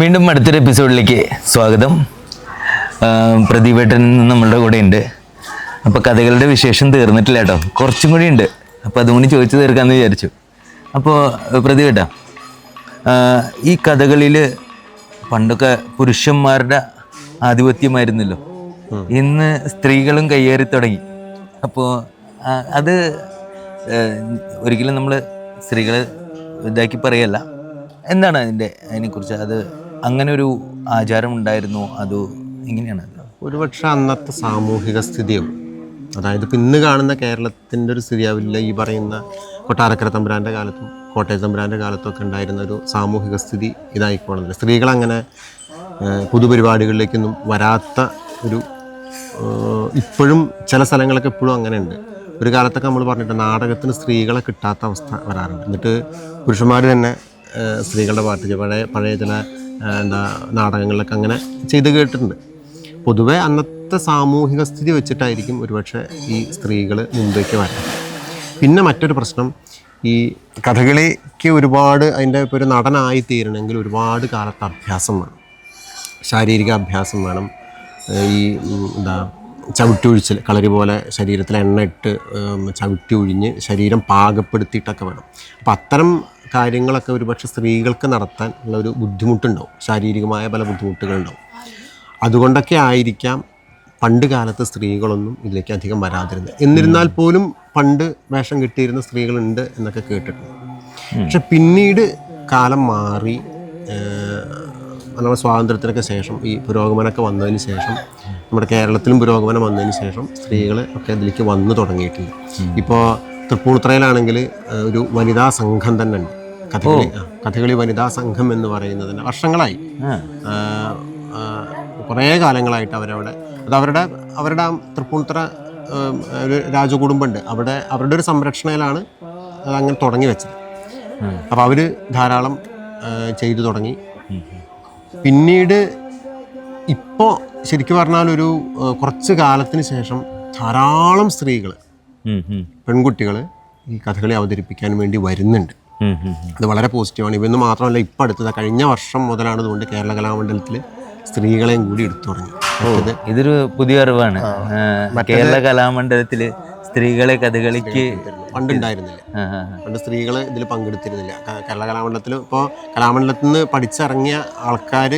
വീണ്ടും അടുത്തൊരു എപ്പിസോഡിലേക്ക് സ്വാഗതം. പ്രദീപേട്ടൻ നമ്മളുടെ കൂടെ ഉണ്ട് അപ്പോൾ കഥകളുടെ വിശേഷം തീർന്നിട്ടില്ല കേട്ടോ. കുറച്ചും കൂടി ഉണ്ട്. അപ്പോൾ അതുകൊണ്ട് ചോദിച്ചു തീർക്കാമെന്ന് വിചാരിച്ചു. അപ്പോൾ പ്രദീപേട്ട ഈ കഥകളിൽ പണ്ടൊക്കെ പുരുഷന്മാരുടെ ആധിപത്യമായിരുന്നല്ലോ ഇന്ന് സ്ത്രീകളും കയ്യേറി തുടങ്ങി. അപ്പോൾ അത് ഒരിക്കലും നമ്മൾ സ്ത്രീകളെ ഇതാക്കി പറയല്ല. എന്താണ് അതിന്റെ അതിനെക്കുറിച്ച്? അത് അങ്ങനെ ഒരു ആചാരം ഉണ്ടായിരുന്നു അത് എങ്ങനെയാണ് ഒരുപക്ഷെ അന്നത്തെ സാമൂഹിക സ്ഥിതിയും അതായത് ഇപ്പം ഇന്ന് കാണുന്ന കേരളത്തിന്റെ ഒരു സ്ഥിതിയാവില്ല ഈ പറയുന്ന കൊട്ടാരക്കര തമ്പുരാന്റെ കാലത്തും കോട്ടയം തമ്പുരാന്റെ കാലത്തും ഒക്കെ ഉണ്ടായിരുന്ന ഒരു സാമൂഹിക സ്ഥിതി ഇതായിക്കോളുന്നില്ല. സ്ത്രീകളങ്ങനെ പൊതുപരിപാടികളിലേക്കൊന്നും വരാത്ത ഒരു ഇപ്പോഴും ചില സ്ഥലങ്ങളൊക്കെ ഇപ്പോഴും അങ്ങനെ ഉണ്ട് ഒരു കാലത്തൊക്കെ നമ്മൾ പറഞ്ഞിട്ട് നാടകത്തിന് സ്ത്രീകളെ കിട്ടാത്ത അവസ്ഥ വരാറുണ്ട്. എന്നിട്ട് പുരുഷന്മാർ തന്നെ സ്ത്രീകളുടെ പാട്ട് പഴയ പഴയ ചില എന്താ നാടകങ്ങളിലൊക്കെ അങ്ങനെ ചെയ്ത് കേട്ടിട്ടുണ്ട്. പൊതുവേ അന്നത്തെ സാമൂഹിക സ്ഥിതി വെച്ചിട്ടായിരിക്കും ഒരുപക്ഷെ ഈ സ്ത്രീകൾ മുമ്പേക്ക് വരാം പിന്നെ മറ്റൊരു പ്രശ്നം ഈ കഥകളിക്ക് ഒരുപാട് അതിന്റെ ഇപ്പോൾ ഒരു നടനായി തീരണമെങ്കിൽ ഒരുപാട് കാലത്തെ അഭ്യാസം വേണം. ശാരീരിക അഭ്യാസം വേണം. ഈ എന്താ ചവിട്ടി ഒഴിച്ചിൽ കളരി പോലെ ശരീരത്തിൽ എണ്ണ ഇട്ട് ചവിട്ടി ഒഴിഞ്ഞ് ശരീരം പാകപ്പെടുത്തിയിട്ടൊക്കെ വേണം. അപ്പോൾ അത്തരം കാര്യങ്ങളൊക്കെ ഒരുപക്ഷെ സ്ത്രീകൾക്ക് നടത്താൻ ഉള്ള ഒരു ബുദ്ധിമുട്ടുണ്ടാവും. ശാരീരികമായ പല ബുദ്ധിമുട്ടുകളുണ്ടാവും. അതുകൊണ്ടൊക്കെ ആയിരിക്കാം പണ്ട് കാലത്ത് സ്ത്രീകളൊന്നും ഇതിലേക്ക് അധികം വരാതിരുന്നത്. എന്നിരുന്നാൽ പോലും പണ്ട് വേഷം കിട്ടിയിരുന്ന സ്ത്രീകളുണ്ട് എന്നൊക്കെ കേട്ടിട്ടുണ്ട്. പക്ഷെ പിന്നീട് കാലം മാറി നമ്മുടെ സ്വാതന്ത്ര്യത്തിനൊക്കെ ശേഷം ഈ പുരോഗമനമൊക്കെ വന്നതിന് ശേഷം നമ്മുടെ കേരളത്തിലും പുരോഗമനം വന്നതിന് ശേഷം സ്ത്രീകൾ ഒക്കെ ഇതിലേക്ക് വന്നു തുടങ്ങിയിട്ടുണ്ട് ഇപ്പോൾ തൃപ്പൂണിത്തറയിലാണെങ്കിൽ ഒരു വനിതാ സംഘം തന്നെ ഉണ്ട്. കഥകളി കഥകളി വനിതാ സംഘം എന്ന് പറയുന്നതിന് വർഷങ്ങളായി. കുറേ കാലങ്ങളായിട്ട് അവരവിടെ അത് അവരുടെ അവരുടെ തൃപ്പൂണിത്തറ ഒരു രാജകുടുംബമുണ്ട്. അവിടെ അവരുടെ ഒരു സംരക്ഷണയിലാണ് അങ്ങനെ തുടങ്ങി വെച്ചത്. അപ്പോൾ അവർ ധാരാളം ചെയ്തു തുടങ്ങി. പിന്നീട് ഇപ്പോൾ ശരിക്കും പറഞ്ഞാൽ ഒരു കുറച്ച് കാലത്തിന് ശേഷം ധാരാളം സ്ത്രീകൾ പെൺകുട്ടികൾ ഈ കഥകളി അവതരിപ്പിക്കാൻ വേണ്ടി വരുന്നുണ്ട്. അത് വളരെ പോസിറ്റീവാണ്. ഇവന്ന് മാത്രമല്ല ഇപ്പം അടുത്തത് കഴിഞ്ഞ വർഷം മുതലാണ് ഇതുകൊണ്ട് കേരള കലാമണ്ഡലത്തിൽ സ്ത്രീകളെയും കൂടി എടുത്തു തുടങ്ങി ഇതൊരു പുതിയ അറിവാണ്. കേരള കലാമണ്ഡലത്തിൽ സ്ത്രീകളെ കഥകളിക്ക് പണ്ടുണ്ടായിരുന്നില്ല. പണ്ട് സ്ത്രീകൾ ഇതിൽ പങ്കെടുത്തിരുന്നില്ല. കേരള കലാമണ്ഡലത്തിൽ ഇപ്പോൾ കലാമണ്ഡലത്തിൽ നിന്ന് പഠിച്ചിറങ്ങിയ ആൾക്കാർ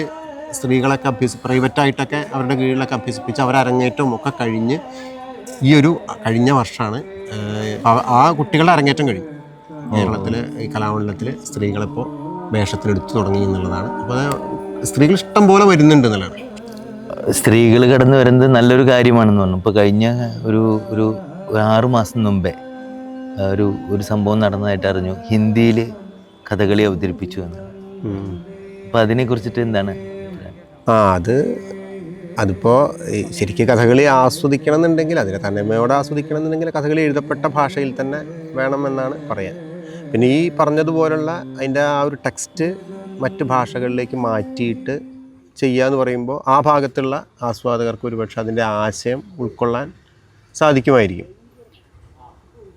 സ്ത്രീകളൊക്കെ അഭ്യസി പ്രൈവറ്റായിട്ടൊക്കെ അവരുടെ കീഴിലൊക്കെ അഭ്യസിപ്പിച്ച് അവർ അരങ്ങേറ്റവും ഒക്കെ കഴിഞ്ഞ് ഈ ഒരു കഴിഞ്ഞ വർഷമാണ് ആ കുട്ടികളുടെ അരങ്ങേറ്റം കഴിഞ്ഞു. കേരളത്തിൽ ഈ കലാമണ്ഡലത്തിൽ സ്ത്രീകളിപ്പോൾ വേഷത്തിലെടുത്ത് തുടങ്ങി എന്നുള്ളതാണ്. അപ്പോൾ സ്ത്രീകൾ ഇഷ്ടം പോലെ വരുന്നുണ്ട് എന്നുള്ളതാണ് സ്ത്രീകൾ കടന്നു വരുന്നത് നല്ലൊരു കാര്യമാണെന്ന് പറഞ്ഞു. ഇപ്പോൾ കഴിഞ്ഞ ഒരു ഒരു ഒരു ആറു മാസം മുമ്പേ ഒരു ഒരു സംഭവം നടന്നതായിട്ട് അറിഞ്ഞു. ഹിന്ദിയിൽ കഥകളി അവതരിപ്പിച്ചു എന്ന്. അപ്പോൾ അതിനെക്കുറിച്ചിട്ട് എന്താണ് ആ അത് അതിപ്പോൾ ശരിക്കും കഥകളി ആസ്വദിക്കണം എന്നുണ്ടെങ്കിൽ അതിനെ തന്നെ ആസ്വദിക്കണം എന്നുണ്ടെങ്കിൽ കഥകളി എഴുതപ്പെട്ട ഭാഷയിൽ തന്നെ വേണമെന്നാണ് പറയാൻ. പിന്നെ ഈ പറഞ്ഞതുപോലുള്ള അതിന്റെ ആ ഒരു ടെക്സ്റ്റ് മറ്റ് ഭാഷകളിലേക്ക് മാറ്റിയിട്ട് ചെയ്യുക എന്ന് പറയുമ്പോൾ ആ ഭാഗത്തുള്ള ആസ്വാദകർക്ക് ഒരുപക്ഷെ അതിന്റെ ആശയം ഉൾക്കൊള്ളാൻ സാധിക്കുമായിരിക്കും.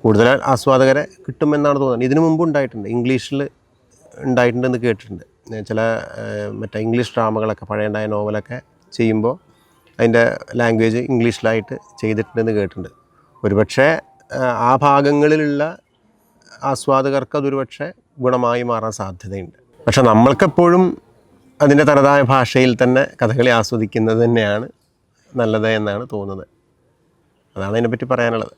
കൂടുതൽ ആസ്വാദകരെ കിട്ടുമെന്നാണ് തോന്നുന്നത്. ഇതിനു മുമ്പ് ഉണ്ടായിട്ടുണ്ട്. ഇംഗ്ലീഷിൽ ഉണ്ടായിട്ടുണ്ടെന്ന് കേട്ടിട്ടുണ്ട്. ചില മറ്റേ ഇംഗ്ലീഷ് ഡ്രാമകളൊക്കെ പഴയണ്ടായ നോവലൊക്കെ ചെയ്യുമ്പോൾ അതിന്റെ ലാംഗ്വേജ് ഇംഗ്ലീഷിലായിട്ട് ചെയ്തിട്ടുണ്ടെന്ന് കേട്ടിട്ടുണ്ട്. ഒരുപക്ഷെ ആ ഭാഗങ്ങളിലുള്ള ആസ്വാദകർക്ക് അതൊരുപക്ഷെ ഗുണമായി മാറാൻ സാധ്യതയുണ്ട്. പക്ഷെ നമ്മൾക്കെപ്പോഴും അതിന്റെ തനതായ ഭാഷയിൽ തന്നെ കഥകളി ആസ്വദിക്കുന്നത് തന്നെയാണ് നല്ലത് എന്നാണ് തോന്നുന്നത്. അതാണ് അതിനെപ്പറ്റി പറയാനുള്ളത്.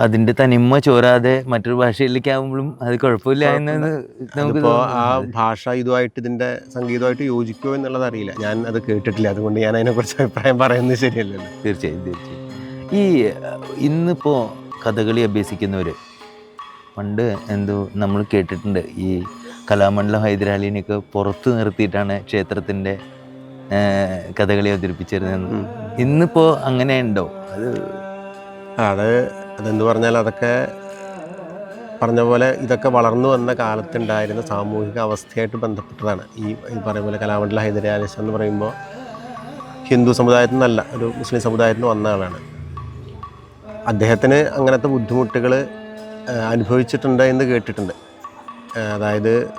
അതിന്റെ തനിമ ചോരാതെ മറ്റൊരു ഭാഷയിലേക്ക് ആകുമ്പോഴും അത് കുഴപ്പമില്ല എന്ന് നമുക്ക് ആ ഭാഷ ഇതുമായിട്ട് ഇതിന്റെ സംഗീതമായിട്ട് യോജിക്കുമോ എന്നുള്ളത് അറിയില്ല. ഞാൻ അത് കേട്ടിട്ടില്ല. അതുകൊണ്ട് ഞാൻ അതിനെക്കുറിച്ച് അഭിപ്രായം പറയുന്നത് ശരിയല്ലല്ലോ. തീർച്ചയായും തീർച്ചയായും. ഈ ഇന്നിപ്പോൾ ഇന്നിപ്പോ കഥകളി അഭ്യസിക്കുന്നവർ പണ്ട് എന്തോ നമ്മൾ കേട്ടിട്ടുണ്ട് ഈ കലാമണ്ഡലം ഹൈദരാലിനെയൊക്കെ പുറത്ത് നിർത്തിയിട്ടാണ് ക്ഷേത്രത്തിന്റെ കഥകളി അവതരിപ്പിച്ചിരുന്നത്. ഇന്നിപ്പോൾ അങ്ങനെ ഉണ്ടോ? അത് അത് അതെന്ത് പറഞ്ഞാൽ അതൊക്കെ പറഞ്ഞ പോലെ ഇതൊക്കെ വളർന്നു വന്ന കാലത്തുണ്ടായിരുന്ന സാമൂഹിക അവസ്ഥയായിട്ട് ബന്ധപ്പെട്ടതാണ്. ഈ ഈ പറയുന്ന പോലെ കലാമണ്ഡല ഹൈദരാലിസ് എന്ന് പറയുമ്പോൾ ഹിന്ദു സമുദായത്തിൽ നിന്നല്ല ഒരു മുസ്ലിം സമുദായത്തിൽ നിന്ന് വന്ന ആളാണ്. അദ്ദേഹത്തിന് അങ്ങനത്തെ ബുദ്ധിമുട്ടുകൾ അനുഭവിച്ചിട്ടുണ്ട് എന്ന് കേട്ടിട്ടുണ്ട്. അതായത്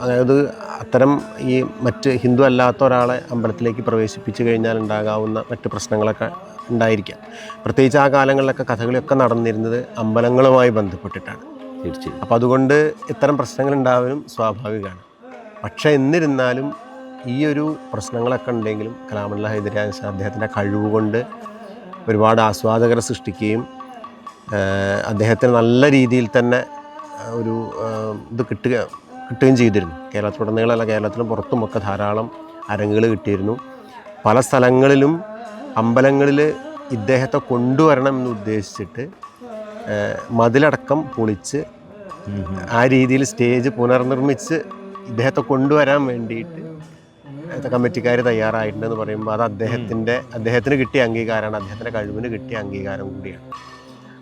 അതായത് അത്തരം ഈ മറ്റ് ഹിന്ദു അല്ലാത്ത ഒരാളെ അമ്പലത്തിലേക്ക് പ്രവേശിപ്പിച്ചു കഴിഞ്ഞാൽ ഉണ്ടാകാവുന്ന മറ്റ് പ്രശ്നങ്ങളൊക്കെ ഉണ്ടായിരിക്കാം. പ്രത്യേകിച്ച് ആ കാലങ്ങളിലൊക്കെ കഥകളിയൊക്കെ നടന്നിരുന്നത് അമ്പലങ്ങളുമായി ബന്ധപ്പെട്ടിട്ടാണ്. തീർച്ചയായും. അപ്പോൾ അതുകൊണ്ട് ഇത്തരം പ്രശ്നങ്ങൾ ഉണ്ടാവാനും സ്വാഭാവികമാണ്. പക്ഷേ എന്നിരുന്നാലും ഈ ഒരു പ്രശ്നങ്ങളൊക്കെ ഉണ്ടെങ്കിലും കലാമുള്ള ഹൈദരാബാദ് ഷാ അദ്ദേഹത്തിന്റെ കഴിവ് കൊണ്ട് ഒരുപാട് ആസ്വാദകരെ സൃഷ്ടിക്കുകയും അദ്ദേഹത്തിന് നല്ല രീതിയിൽ തന്നെ ഒരു ഇത് കിട്ടുക കിട്ടുകയും ചെയ്തിരുന്നു. കേരളത്തിലുടനീളമല്ല കേരളത്തിലും പുറത്തുമൊക്കെ ധാരാളം അരങ്ങുകൾ കിട്ടിയിരുന്നു. പല സ്ഥലങ്ങളിലും അമ്പലങ്ങളിൽ ഇദ്ദേഹത്തെ കൊണ്ടുവരണം എന്ന് ഉദ്ദേശിച്ചിട്ട് മതിലടക്കം പൊളിച്ച് ആ രീതിയിൽ സ്റ്റേജ് പുനർനിർമ്മിച്ച് ഇദ്ദേഹത്തെ കൊണ്ടുവരാൻ വേണ്ടിയിട്ട് കമ്മിറ്റിക്കാർ തയ്യാറായിട്ടുണ്ടെന്ന് പറയുമ്പോൾ അത് അദ്ദേഹത്തിന്റെ അദ്ദേഹത്തിന് കിട്ടിയ അംഗീകാരമാണ്. അദ്ദേഹത്തിന്റെ കഴിവിന് കിട്ടിയ അംഗീകാരം കൂടിയാണ്.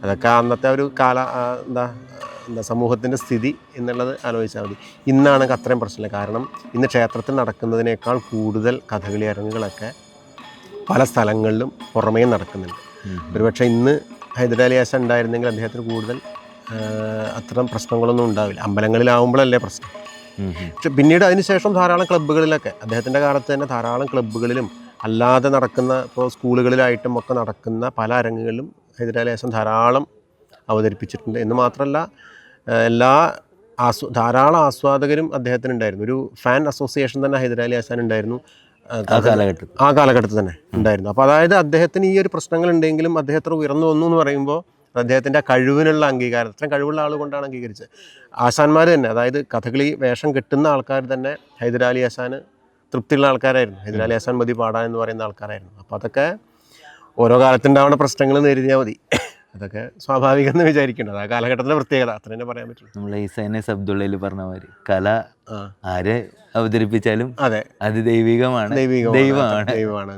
അതൊക്കെ അന്നത്തെ ഒരു കാല എന്താ എന്താ സമൂഹത്തിന്റെ സ്ഥിതി എന്നുള്ളത് ആലോചിച്ചാൽ മതി. ഇന്നാണെങ്കിൽ അത്രയും പ്രശ്നമില്ല. കാരണം ഇന്ന് ക്ഷേത്രത്തിൽ നടക്കുന്നതിനേക്കാൾ കൂടുതൽ കഥകളി അരങ്ങുകളൊക്കെ പല സ്ഥലങ്ങളിലും പുറമേ നടക്കുന്നുണ്ട്. ഒരുപക്ഷെ ഇന്ന് ഹൈദരാലി ആശ ഉണ്ടായിരുന്നെങ്കിൽ അദ്ദേഹത്തിന് കൂടുതൽ അത്തരം പ്രശ്നങ്ങളൊന്നും ഉണ്ടാവില്ല. അമ്പലങ്ങളിലാവുമ്പോഴല്ലേ പ്രശ്നം. പക്ഷെ പിന്നീട് അതിനുശേഷം ധാരാളം ക്ലബ്ബുകളിലൊക്കെ അദ്ദേഹത്തിന്റെ കാലത്ത് തന്നെ ധാരാളം ക്ലബ്ബുകളിലും അല്ലാതെ നടക്കുന്ന ഇപ്പോൾ സ്കൂളുകളിലായിട്ടും ഒക്കെ നടക്കുന്ന പല അരങ്ങുകളിലും ഹൈദരാലി ആശാൻ ധാരാളം അവതരിപ്പിച്ചിട്ടുണ്ട്. എന്ന് മാത്രമല്ല എല്ലാ ആസ്വ ധാരാളം ആസ്വാദകരും അദ്ദേഹത്തിനുണ്ടായിരുന്നു. ഒരു ഫാൻ അസോസിയേഷൻ തന്നെ ഹൈദരാലി ആശാൻ ഉണ്ടായിരുന്നു. ആ, കാലഘട്ടത്തിൽ. ആ കാലഘട്ടത്തിൽ തന്നെ ഉണ്ടായിരുന്നു. അപ്പോൾ അതായത് അദ്ദേഹത്തിന് ഈ ഒരു പ്രശ്നങ്ങൾ ഉണ്ടെങ്കിലും അദ്ദേഹത്തിന് ഉയർന്നു വന്നു എന്ന് പറയുമ്പോൾ അദ്ദേഹത്തിന്റെ കഴിവിനുള്ള അംഗീകാരം അത്രയും കഴിവുള്ള ആൾ കൊണ്ടാണ് അംഗീകരിച്ചത്. ആശാന്മാർ തന്നെ അതായത് കഥകളി വേഷം കിട്ടുന്ന ആൾക്കാർ തന്നെ ഹൈദരാലി ആശാന് തൃപ്തിയുള്ള ആൾക്കാരായിരുന്നു. ഹൈദരാലി ആശാൻ മതി പാടാൻ എന്ന് പറയുന്ന ആൾക്കാരായിരുന്നു. അപ്പോൾ അതൊക്കെ ഓരോ കാലത്തുണ്ടാവുന്ന പ്രശ്നങ്ങൾ നേരിടിയാൽ മതി. അതൊക്കെ സ്വാഭാവികം എന്ന് വിചാരിക്കേണ്ടത് ആ കാലഘട്ടത്തിലെ പ്രത്യേകത. അത്ര തന്നെ പറയാൻ പറ്റുള്ളൂ. നമ്മൾ ഈ സൈനസ് അബ്ദുള്ളയിൽ പറഞ്ഞ മാതിരി കല ആരെ അവതരിപ്പിച്ചാലും അതെ. അത് ദൈവികമാണ്. ദൈവമാണ്. ദൈവമാണ്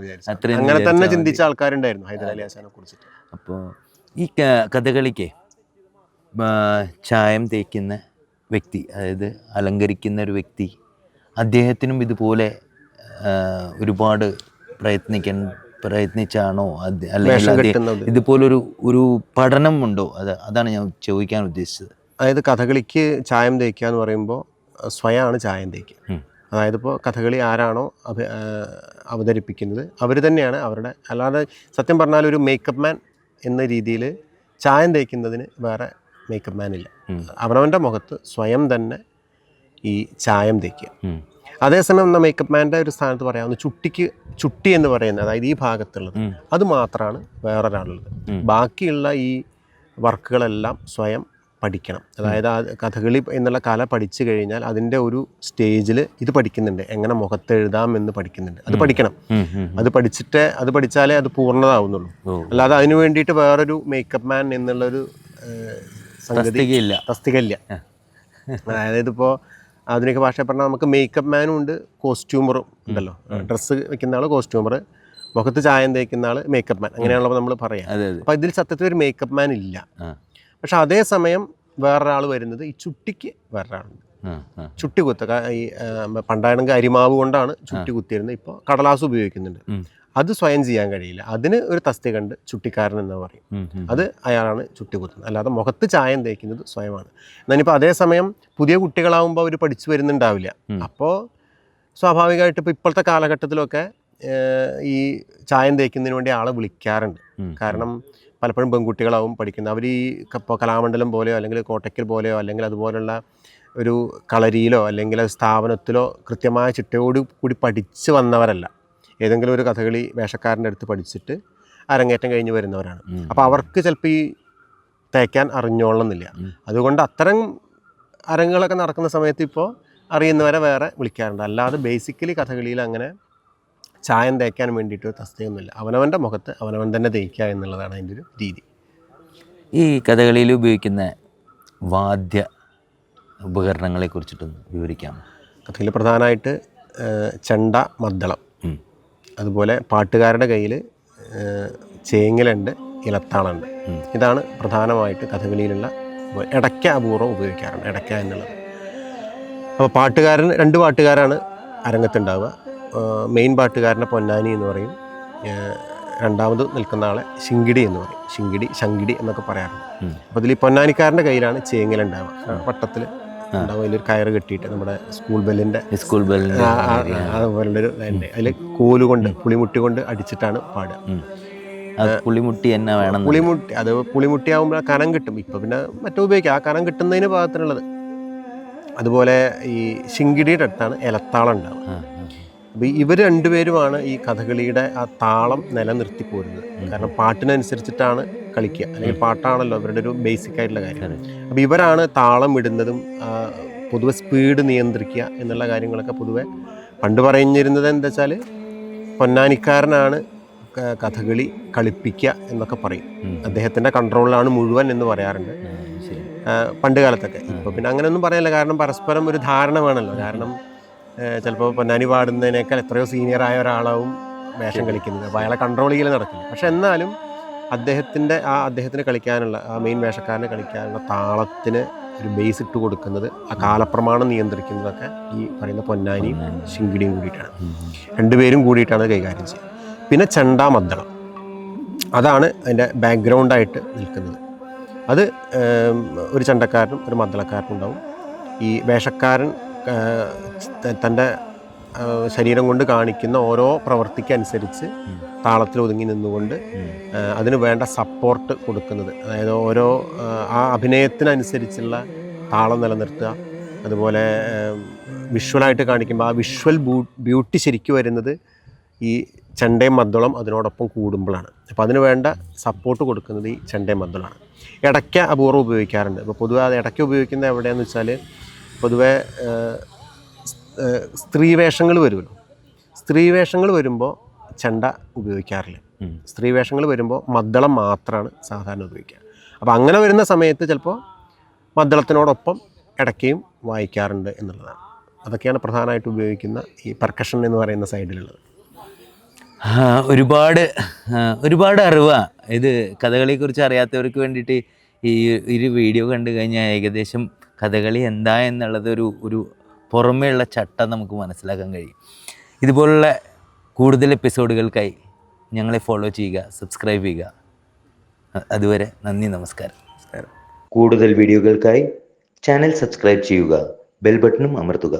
അങ്ങനെ തന്നെ ചിന്തിച്ച ആൾക്കാരുണ്ടായിരുന്നു ഹൈദരാലി ആശാനെ കുറിച്ചിട്ട്. അപ്പോൾ ഈ കഥകളിക്ക് ചായം തേക്കുന്ന വ്യക്തി അതായത് അലങ്കരിക്കുന്ന ഒരു വ്യക്തി അദ്ദേഹത്തിനും ഇതുപോലെ ഒരുപാട് പ്രയത്നിക്കാൻ പ്രയത്നിച്ചാണോ? അല്ലെങ്കിൽ ഇതുപോലൊരു ഒരു പഠനം ഉണ്ടോ? അത് അതാണ് ഞാൻ ചോദിക്കാൻ ഉദ്ദേശിച്ചത്. അതായത് കഥകളിക്ക് ചായം തേക്കുക എന്ന് പറയുമ്പോൾ സ്വയമാണ് ചായം തേക്കുക. അതായത് ഇപ്പോൾ കഥകളി ആരാണോ അഭി അവതരിപ്പിക്കുന്നത് അവർ തന്നെയാണ് അവരുടെ അല്ലാതെ സത്യം പറഞ്ഞാൽ ഒരു മേക്കപ്പ് മാൻ എന്ന രീതിയിൽ ചായം തേക്കുന്നതിന് വേറെ മേക്കപ്പ് മാൻ ഇല്ല. അവനവന്റെ മുഖത്ത് സ്വയം തന്നെ ഈ ചായം തേക്കുക. അതേസമയം നമ്മൾ മേക്കപ്പ് മാന്റെ ഒരു സ്ഥാനത്ത് പറയാവുന്ന ചുട്ടിക്ക് ചുട്ടി എന്ന് പറയുന്നത് അതായത് ഈ ഭാഗത്തുള്ളത് അത് മാത്രമാണ് വേറൊരാളുള്ളത്. ബാക്കിയുള്ള ഈ വർക്കുകളെല്ലാം സ്വയം പഠിക്കണം. അതായത് ആ കഥകളി എന്നുള്ള കല പഠിച്ചു കഴിഞ്ഞാൽ അതിന്റെ ഒരു സ്റ്റേജിൽ ഇത് പഠിക്കുന്നുണ്ട്. എങ്ങനെ മുഖത്തെഴുതാം എന്ന് പഠിക്കുന്നുണ്ട്. അത് പഠിക്കണം. അത് പഠിച്ചിട്ട് അത് പഠിച്ചാലേ അത് പൂർണതാവുന്നുള്ളൂ. അല്ലാതെ അതിനു വേണ്ടിയിട്ട് വേറൊരു മേക്കപ്പ് മാൻ എന്നുള്ളൊരു സംഗതി തസ്തികയില്ല. തസ്തികയില്ല. അതായത് ഇതിപ്പോൾ ആധുനിക ഭാഷ പറഞ്ഞാൽ നമുക്ക് മേക്കപ്പ് മാനും ഉണ്ട് കോസ്റ്റ്യൂമറും ഉണ്ടല്ലോ. ഡ്രസ്സ് വെക്കുന്ന ആൾ കോസ്റ്റ്യൂമർ മുഖത്ത് ചായം തേക്കുന്ന ആൾ മേക്കപ്പ് മാൻ അങ്ങനെയാണല്ലോ നമ്മൾ പറയാം. അപ്പോൾ ഇതിൽ സത്യത്തിൽ ഒരു മേക്കപ്പ് മാൻ ഇല്ല. പക്ഷെ അതേസമയം വേറൊരാൾ വരുന്നത് ഈ ചുട്ടിക്ക് വേറൊരാളുണ്ട്. ചുട്ടി കുത്ത ഈ പണ്ടാണെങ്കിൽ അരിമാവ് കൊണ്ടാണ് ചുട്ടി കുത്തിയിരുന്നത്. ഇപ്പോൾ കടലാസ് ഉപയോഗിക്കുന്നുണ്ട്. അത് സ്വയം ചെയ്യാൻ കഴിയില്ല. അതിന് ഒരു തസ്തി കണ്ട് ചുട്ടിക്കാരൻ എന്ന് പറയും. അത് അയാളാണ് ചുട്ടി കുത്തുന്നത് അല്ലാതെ മുഖത്ത് ചായം തേക്കുന്നത് സ്വയമാണ്. എന്നാലിപ്പോൾ അതേസമയം പുതിയ കുട്ടികളാവുമ്പോൾ അവർ പഠിച്ചു വരുന്നുണ്ടാവില്ല. അപ്പോൾ സ്വാഭാവികമായിട്ട് ഇപ്പോൾ ഇപ്പോഴത്തെ കാലഘട്ടത്തിലൊക്കെ ഈ ചായം തേക്കുന്നതിന് വേണ്ടി ആളെ വിളിക്കാറുണ്ട്. കാരണം പലപ്പോഴും പെൺകുട്ടികളാവും പഠിക്കുന്നത്. അവർ ഈ ഇപ്പോൾ കലാമണ്ഡലം പോലെയോ അല്ലെങ്കിൽ കോട്ടയ്ക്കൽ പോലെയോ അല്ലെങ്കിൽ അതുപോലുള്ള ഒരു കളരിയിലോ അല്ലെങ്കിൽ സ്ഥാപനത്തിലോ കൃത്യമായ ചിട്ടയോട് കൂടി പഠിച്ചു വന്നവരല്ല. ഏതെങ്കിലും ഒരു കഥകളി വേഷക്കാരന്റെ അടുത്ത് പഠിച്ചിട്ട് അരങ്ങേറ്റം കഴിഞ്ഞ് വരുന്നവരാണ്. അപ്പോൾ അവർക്ക് ചിലപ്പോൾ ഈ തേക്കാൻ അറിഞ്ഞോളണമെന്നില്ല എന്നില്ല അതുകൊണ്ട് അത്തരം അരങ്ങുകളൊക്കെ നടക്കുന്ന സമയത്ത് ഇപ്പോൾ അറിയുന്നവരെ വേറെ വിളിക്കാറുണ്ട്. അല്ലാതെ ബേസിക്കലി കഥകളിയിൽ അങ്ങനെ ചായം തേക്കാൻ വേണ്ടിയിട്ട് ഒരു തസ്തികയൊന്നുമില്ല. അവനവന്റെ മുഖത്ത് അവനവൻ തന്നെ തേക്കുക എന്നുള്ളതാണ് അതിന്റെ ഒരു രീതി. ഈ കഥകളിയിൽ ഉപയോഗിക്കുന്ന വാദ്യ ഉപകരണങ്ങളെ കുറിച്ചിട്ടൊന്ന് വിവരിക്കാം കഥയിൽ പ്രധാനമായിട്ട് ചെണ്ട മദ്ദളം. അതുപോലെ പാട്ടുകാരുടെ കയ്യിൽ ചേങ്ങലുണ്ട് ഇലത്താളുണ്ട്. ഇതാണ് പ്രധാനമായിട്ട് കഥകളിയിലുള്ള ഇടയ്ക്ക അപൂർവം ഉപയോഗിക്കാറുണ്ട് ഇടയ്ക്ക എന്നുള്ളത്. അപ്പോൾ പാട്ടുകാരൻ രണ്ട് പാട്ടുകാരാണ് അരങ്ങത്തുണ്ടാവുക. മെയിൻ പാട്ടുകാരനെ പൊന്നാനി എന്ന് പറയും. രണ്ടാമത് നിൽക്കുന്ന ആളെ ശിങ്കിടി എന്ന് പറയും. ശിങ്കിടി ശങ്കിടി എന്നൊക്കെ പറയാറുണ്ട്. അപ്പോൾ ഇതിൽ ഈ പൊന്നാനിക്കാരന്റെ കയ്യിലാണ് ചേങ്ങലുണ്ടാവുക. വട്ടത്തിൽ ഉണ്ടാവും. അതിലൊരു കയറ് കെട്ടിയിട്ട് നമ്മുടെ സ്കൂൾ ബെല്ലിന്റെ സ്കൂൾ ബെല്ലിന്റെ അതുപോലുള്ളൊരു അതിൽ കോൽ കൊണ്ട് പുളിമുട്ടി കൊണ്ട് അടിച്ചിട്ടാണ് പാടുക. പുളിമുട്ടി തന്നെ വേണം. പുളിമുട്ടി അത് പുളിമുട്ടി ആകുമ്പോൾ കനം കിട്ടും. ഇപ്പം പിന്നെ മറ്റേ ഉപയോഗിക്കാം. ആ കനം കിട്ടുന്നതിന് പാകത്തിനുള്ളത് അതുപോലെ ഈ ശിങ്കിടിയുടെ അടുത്താണ് ഇലത്താളം ഉണ്ടാവുക. അപ്പോൾ ഇവർ രണ്ടുപേരുമാണ് ഈ കഥകളിയുടെ ആ താളം നിലനിർത്തി പോരുന്നത്. കാരണം പാട്ടിനനുസരിച്ചിട്ടാണ് കളിക്കുക. അല്ലെങ്കിൽ പാട്ടാണല്ലോ അവരുടെ ഒരു ബേസിക് ആയിട്ടുള്ള കാര്യം. അപ്പോൾ ഇവരാണ് താളം ഇടുന്നതും പൊതുവെ സ്പീഡ് നിയന്ത്രിക്കുക എന്നുള്ള കാര്യങ്ങളൊക്കെ പൊതുവെ പണ്ട് പറഞ്ഞിരുന്നത് എന്താ വെച്ചാൽ പൊന്നാനിക്കാരനാണ് കഥകളി കളിപ്പിക്കുക എന്നൊക്കെ പറയും. അദ്ദേഹത്തിന്റെ കൺട്രോളിലാണ് മുഴുവൻ എന്ന് പറയാറുണ്ട്. പണ്ട് കാലത്തൊക്കെ. ഇപ്പോൾ പിന്നെ അങ്ങനെയൊന്നും പറയാനില്ല. കാരണം പരസ്പരം ഒരു ധാരണ വേണമല്ലോ കാരണം ചിലപ്പോൾ പൊന്നാനി പാടുന്നതിനേക്കാൾ എത്രയോ സീനിയർ ആയ ഒരാളാവും വേഷം കളിക്കുന്നത്. അപ്പോൾ അയാളെ കൺട്രോൾ ചെയ്യൽ നടക്കില്ല. പക്ഷെ എന്നാലും അദ്ദേഹത്തിന്റെ ആ അദ്ദേഹത്തിന് കളിക്കാനുള്ള ആ മെയിൻ വേഷക്കാരന് കളിക്കാനുള്ള താളത്തിന് ഒരു ബേസ് ഇട്ട് കൊടുക്കുന്നത് ആ കാലപ്രമാണം നിയന്ത്രിക്കുന്നതൊക്കെ ഈ പറയുന്ന പൊന്നാനിയും ശിങ്കിടിയും കൂടിയിട്ടാണ്. രണ്ടുപേരും കൂടിയിട്ടാണ് കൈകാര്യം ചെയ്യുന്നത് പിന്നെ ചെണ്ടാമദ്ദളം. അതാണ് അതിന്റെ ബാക്ക്ഗ്രൗണ്ടായിട്ട് നിൽക്കുന്നത്. അത് ഒരു ചണ്ടക്കാരനും ഒരു മദ്ദളക്കാരനും ഉണ്ടാവും. ഈ വേഷക്കാരൻ തന്റെ ശരീരം കൊണ്ട് കാണിക്കുന്ന ഓരോ പ്രവൃത്തിക്കനുസരിച്ച് താളത്തിൽ ഒതുങ്ങി നിന്നുകൊണ്ട് അതിന് വേണ്ട സപ്പോർട്ട് കൊടുക്കുന്നത്. അതായത് ഓരോ ആ, അഭിനയത്തിനനുസരിച്ചുള്ള താളം നിലനിർത്തുക. അതുപോലെ വിഷ്വലായിട്ട് കാണിക്കുമ്പോൾ ആ വിഷ്വൽ ബ്യൂട്ടി ശരിക്കും വരുന്നത് ഈ ചെണ്ടയും മദ്ദളം അതിനോടൊപ്പം കൂടുമ്പോഴാണ്. അപ്പോൾ അതിന് വേണ്ട സപ്പോർട്ട് കൊടുക്കുന്നത് ഈ ചെണ്ടയും മദ്ദളമാണ് ഇടയ്ക്ക് അപൂർവം ഉപയോഗിക്കാറുണ്ട്. അപ്പോൾ പൊതുവെ അത് ഇടയ്ക്ക ഉപയോഗിക്കുന്നത് എവിടെയാണെന്ന് വെച്ചാൽ പൊതുവെ സ്ത്രീ വേഷങ്ങൾ വരുമല്ലോ. സ്ത്രീ വേഷങ്ങൾ വരുമ്പോൾ ചെണ്ട ഉപയോഗിക്കാറില്ല. സ്ത്രീ വേഷങ്ങൾ വരുമ്പോൾ മദ്ദളം മാത്രമാണ് സാധാരണ ഉപയോഗിക്കുക. അപ്പോൾ അങ്ങനെ വരുന്ന സമയത്ത് ചിലപ്പോൾ മദ്ദളത്തിനോടൊപ്പം ഇടയ്ക്കയും വായിക്കാറുണ്ട് എന്നുള്ളതാണ്. അതൊക്കെയാണ് പ്രധാനമായിട്ട് ഉപയോഗിക്കുന്ന ഈ പെർക്കഷൻ എന്ന് പറയുന്ന സൈഡിലുള്ളത്. ഒരുപാട് ഒരുപാട് അറിവാണ് ഇത് കഥകളിയെക്കുറിച്ച് അറിയാത്തവർക്ക് വേണ്ടിയിട്ട് ഈ ഒരു വീഡിയോ കണ്ടു കഴിഞ്ഞാൽ ഏകദേശം കഥകളി എന്താ എന്നുള്ളത് ഒരു ഒരു പുറമേയുള്ള ചട്ടം നമുക്ക് മനസ്സിലാക്കാൻ കഴിയും. ഇതുപോലുള്ള കൂടുതൽ എപ്പിസോഡുകൾക്കായി ഞങ്ങളെ ഫോളോ ചെയ്യുക സബ്സ്ക്രൈബ് ചെയ്യുക. അതുവരെ നന്ദി നമസ്കാരം. കൂടുതൽ വീഡിയോകൾക്കായി ചാനൽ സബ്സ്ക്രൈബ് ചെയ്യുക ബെൽ ബട്ടണും അമർത്തുക.